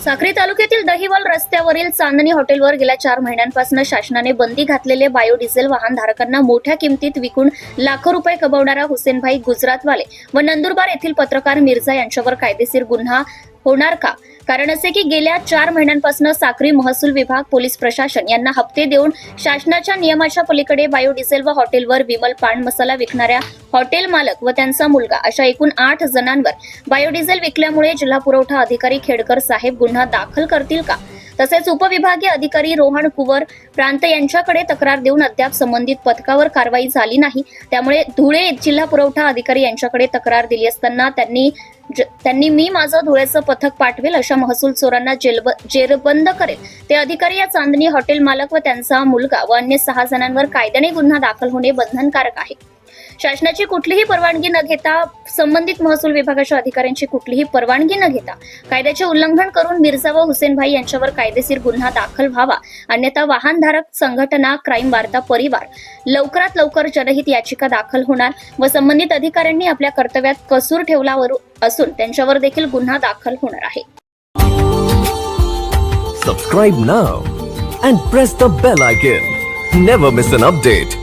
साक्री तालुक्यातील दहिवाल रस्त्यावरील चांदणी हॉटेलवर गेल्या चार महिन्यांपासून शासनाने बंदी घातलेले बायोडिझेल वाहन धारकांना मोठ्या किमतीत विकून लाखो रुपये कमवणारा हुसेनभाई गुजरातवाले व नंदुरबार येथील पत्रकार मिर्झा यांच्यावर कायदेशीर गुन्हा होणार का? कारण असे की गेल्या चार महिन्यांपासून साक्री महसूल विभाग पोलीस प्रशासन यांना हप्ते देऊन शासनाच्या नियमाच्या पलीकडे बायोडिझेल व हॉटेलवर विमल पान मसाला विकणाऱ्या हॉटेल मालक व त्यांचा मुलगा अशा एकूण आठ जणांवर बायोडिझेल विकल्यामुळे जिल्हा पुरवठा अधिकारी खेडकर साहेब गुन्हा दाखल करतील का? तसेच उपविभागीय अधिकारी रोहन कुवर प्रांत यांच्याकडे तक्रार देऊन अद्याप संबंधित पथकावर कारवाई झाली नाही. त्यामुळे धुळे जिल्हा पुरवठा अधिकारी यांच्याकडे तक्रार दिली असताना त्यांनी ज- त्यांनी मी माझं धुळेचं पथक पाठवेल अशा महसूल चोरांना जेलब जेरबंद करेल. ते अधिकारी या चांदणी हॉटेल मालक व त्यांचा मुलगा व अन्य सहा जणांवर कायद्याने गुन्हा दाखल होणे बंधनकारक आहे. शासनाची कुठलीही परवानगी न घेता संबंधित महसूल विभागाच्या अधिकाऱ्यांची कुठलीही परवानगी न घेता कायद्याचे उल्लंघन करून मिर्झा व हुसेनभाई यांच्यावर कायदेशीर गुन्हा दाखल व्हावा अन्यथा वाहनधारक संघटना क्राईम वार्ता परिवार लवकरात लवकर जनहित याचिका दाखल होणार व संबंधित अधिकाऱ्यांनी आपल्या कर्तव्यात कसूर ठेवलावर असून त्यांच्यावर देखील गुन्हा दाखल होणार आहे Subscribe now and press the bell icon. Never miss an update.